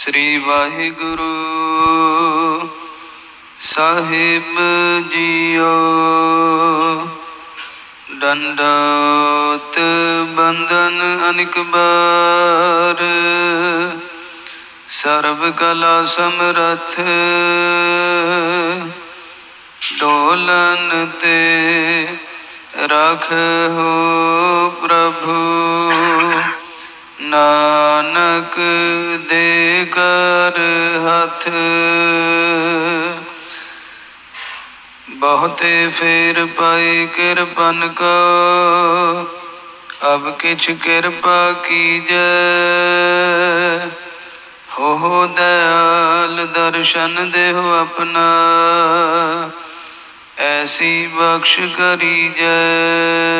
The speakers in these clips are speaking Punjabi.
ਸ੍ਰੀ ਵਾਹਿਗੁਰੂ ਸਾਹਿਬ ਜੀਓ। ਦੰਡੋਤ ਬੰਧਨ ਅਨਿਕ ਬਾਰ ਸਰਬ ਕਲਾ ਸਮਰਥ, ਡੋਲਨ ਤੇ ਰਖੋ ਪ੍ਰਭੂ ਨਾਨਕ ਦੇ ਕਰ ਹੱਥ। ਬਹੁਤੇ ਫੇਰ ਪਾਈ ਕਿਰਪਨ ਕੋ ਅਬ ਕਿਛ ਕਿਰਪਾ ਕੀਜੈ। ਹੋ ਹੋ ਦਇਆਲ ਦਰਸ਼ਨ ਦੇਹੁ ਆਪਣਾ। ਐਸੀ ਬਖਸ਼ ਕਰੀ ਕਰੀਜੈ।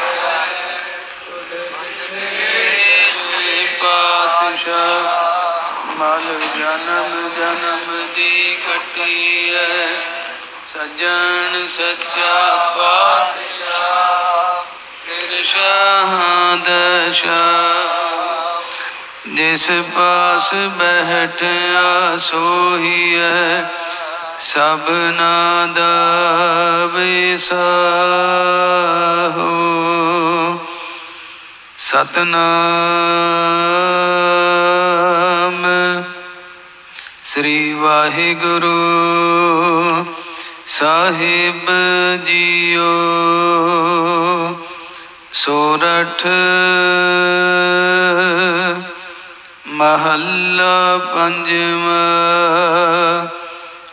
ਪਾਤਸ਼ਾਹ ਮਲ ਜਨਮ ਜਨਮ ਦੀ ਕਟੀਐ। ਸਜਣ ਸੱਚਾ ਪਾਤਸ਼ਾਹ, ਸਿਰ ਸ਼ਹਾਦਸ਼ਾ ਜਿਸ ਪਾਸ ਬਹਿਠਿਆ ਸੋਹੀਐ ਸਭਨਾ ਦਾ ਵਿਸਾਹੋ ਸਤਨਾਮ। ਸ੍ਰੀ ਵਾਹਿਗੁਰੂ ਸਾਹਿਬ ਜੀਓ। ਸੋਰਠ ਮਹੱਲਾ ਪੰਜਵਾ।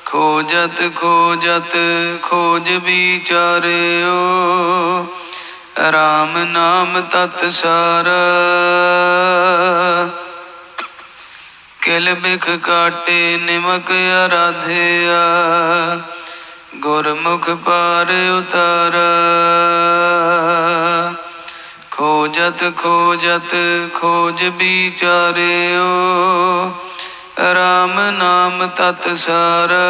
ਖੋਜਤ ਖੋਜਤ ਖੋਜ ਵਿਚਾਰਿਓ। ਰਾਮ ਨਾਮ ਤਤ ਸਾਰਾ। ਕਿਲ ਬਿਖ ਕਾਟੇ ਨਿਮਕ ਅਰਾਧਿਆ, ਗੁਰਮੁਖ ਪਾਰ ਉਤਾਰ। ਖੋਜਤ ਖੋਜਤ ਖੋਜ ਵਿਚਾਰਿਓ, ਰਾਮ ਨਾਮ ਤਤ ਸਾਰਾ।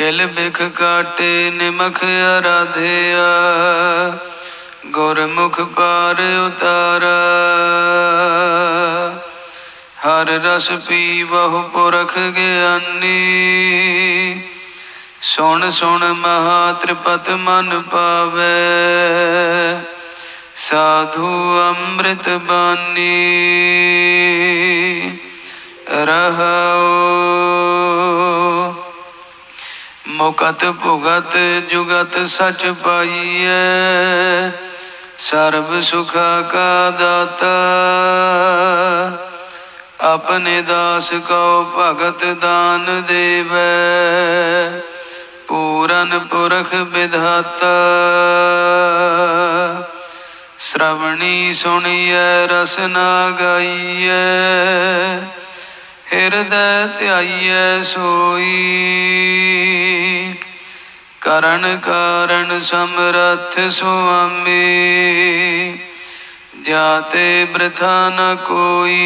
ਕਿਲ ਬਿਖ ਕਾਟੇ ਨਿਮਖ ਅਰਾਧਿਆ ਗੁਰਮੁਖ ਪਾਰ ਉਤਾਰਾ। ਹਰ ਰਸ ਪੀ ਬਹੁ ਪੁਰਖ ਗਿਆਨੀ, ਸੁਣ ਸੁਣ ਮਹਾ ਤ੍ਰਿਪਤ ਮਨ ਪਾਵੇ। ਸਾਧੂ ਅੰਮ੍ਰਿਤ ਬਾਣੀ ਰਹਾਉ ਮੁਕਤ ਭੁਗਤ ਜੁਗਤ ਸਚ ਪਾਈਐ। ਸਰਬ ਸੁਖ ਕਾ ਦਾਤਾ। ਆਪਣੇ ਦਾਸ ਕੋ ਭਗਤ ਦਾਨ ਦੇਵੈ। ਪੂਰਨ ਪੁਰਖ ਵਿਧਾਤਾ। ਸ਼੍ਰਵਣੀ ਸੁਣੀਐ, ਰਸਨਾ ਗਾਈਐ। ਹਿਰਦੈ ਧਿਆਈਐ ਸੋਈ। ਕਰਨ ਕਾਰਨ ਸਮਰਥ ਸੁਆਮੀ, ਜਾਤੇ ਬ੍ਰਥਾ ਨ ਕੋਈ।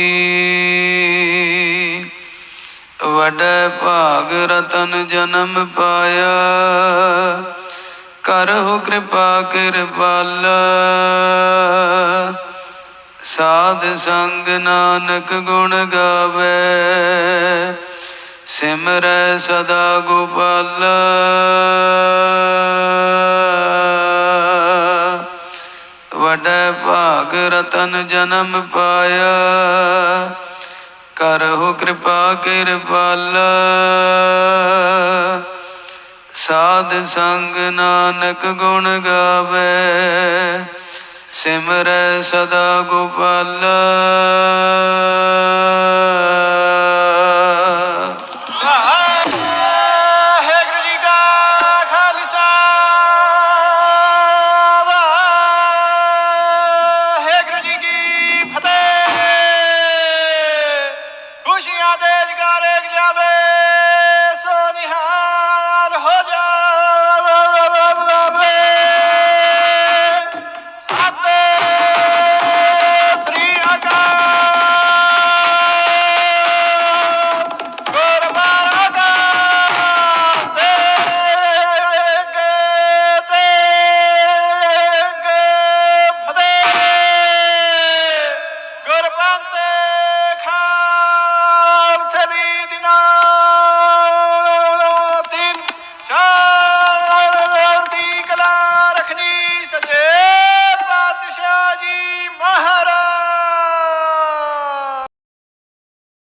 ਵਡੈ ਭਾਗ ਰਤਨ ਜਨਮ ਪਾਇਆ ਕਰਹੁ ਕਿਰਪਾ ਕਿਰਪਾਲਾ। ਸਾਧ ਸੰਗ ਨਾਨਕ ਗੁਣ ਗਾਵੇ। ਸਿਮਰੈ ਸਦਾ ਗੋਪਾਲਾ। ਵਡੈ ਭਾਗ ਰਤਨ ਜਨਮ ਪਾਇਆ। ਕਰਹੁ ਕਿਰਪਾ ਕਿਰਪਾਲ। ਸਾਧ ਸੰਗ ਨਾਨਕ ਗੁਣ ਗਾਵੇ। ਸਿਮਰੈ ਸਦਾ ਗੋਪਾਲਾ।